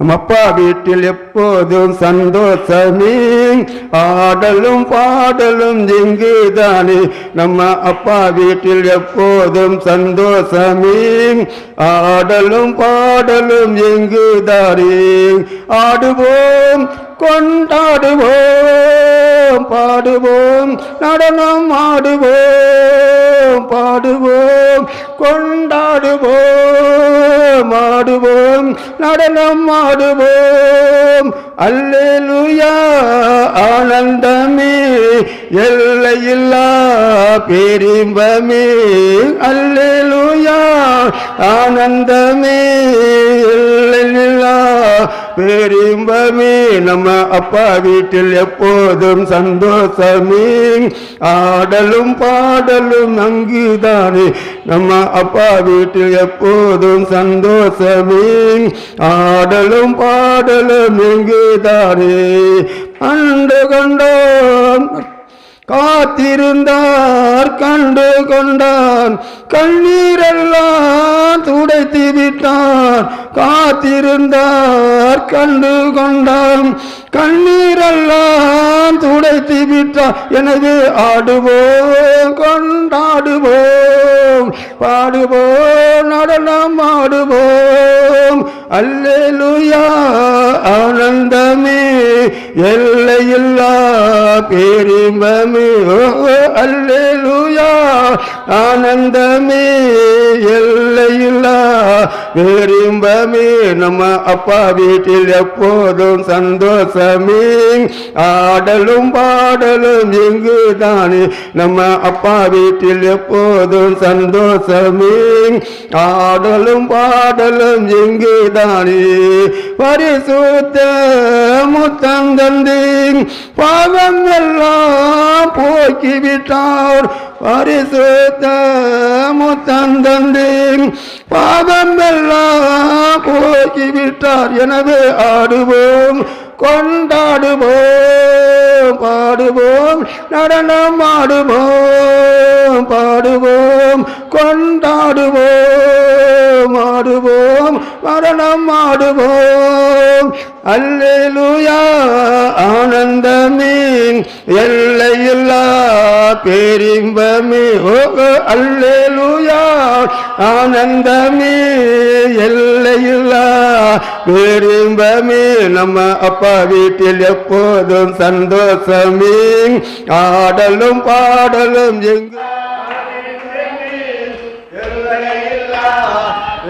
நம் அப்பா வீட்டில் எப்போதும் சந்தோஷமே. ஆடலும் பாடலும் இங்குதானே. நம்ம அப்பா வீட்டில் எப்போதும் சந்தோஷமே. ஆடலும் பாடலும் எங்குதானே ஆடுவோம் கொண்டாடுவோம் பாடுவோம் நடனம் ஆடுவோம் பாடுவோம் கொண்டாடுவோம். நடனம் ஆடுவோம். அல்லேலுயா ஆனந்தமே. எல்லையில்லா பேரின்பமே. அல்லேலுயா ஆனந்தமே. பேரின்பமே நம்ம அப்பா வீட்டில் எப்போதும் சந்தோஷமே. ஆடலும் பாடலும் அங்குதானே நம்ம அப்பா வீட்டில் எப்போதும் சந்தோஷமே. ஆடலும் பாடலும் எங்குதானே அண்டு கொண்டோம். காத்திருந்தார் கண்டு கொண்டான். கண்ணீரெல்லாம் துடைத்து விட்டார் காத்திருந்தார் கண்டு கொண்டான். கண்ணீரெல்லாம் துடைத்து விட்டார் எனவே ஆடுவோம் கொண்டாடுவோம். பாடுவோம் நடனம் ஆடுவோம். அல்லேலுயா ஆனந்தமே. எல்லையில்லா பேரின்பமே. ஓ அல்லேலூயா. ஆனந்தமே எல் பேரின்பமே நம்ம அப்பா வீட்டில் எப்போதும் சந்தோஷமே. ஆடலும் பாடலும் எங்கு தானே நம்ம அப்பா வீட்டில் எப்போதும் சந்தோஷமே. ஆடலும் பாடலும் எங்கு தானே பரிசுத்த முத்தம் பாவம் எல்லாம் போக்கிவிட்டார். பரிசுத்த முத்தம் பாவம் எல்லாம் போக்கிவிட்டார். எனவே ஆடுவோம் கொண்டாடுவோம் பாடுவோம் நடனம் ஆடுவோம் பாடுவோம் கொண்டாடுவோம் ஆடுவோம் மரணம் ஆடுவோம். அல்லேலூயா ஆனந்தமே. எல்லையில்லா பேரின்பமே. ஓ அல்லேலூயா ஆனந்தமே. எல்லையில்லா பேரின்பமே. நம்ம அப்பா வீட்டில் எப்போதும் சந்தோஷமே. ஆடலும் பாடலும் எங்கு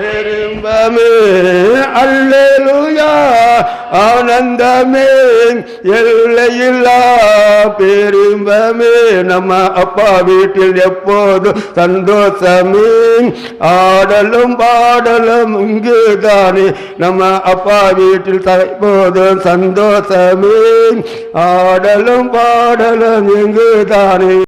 பெரும்பமே அல்லேலூயா. ஆனந்தமே எல்லையில்லா பெரும்பமே. நம்ம அப்பா வீட்டில் எப்போதும் சந்தோஷமே. ஆடலும் பாடலும் இங்குதானே. நம்ம அப்பா வீட்டில் தற்போதும் சந்தோஷமே. ஆடலும் பாடலும் இங்குதானே.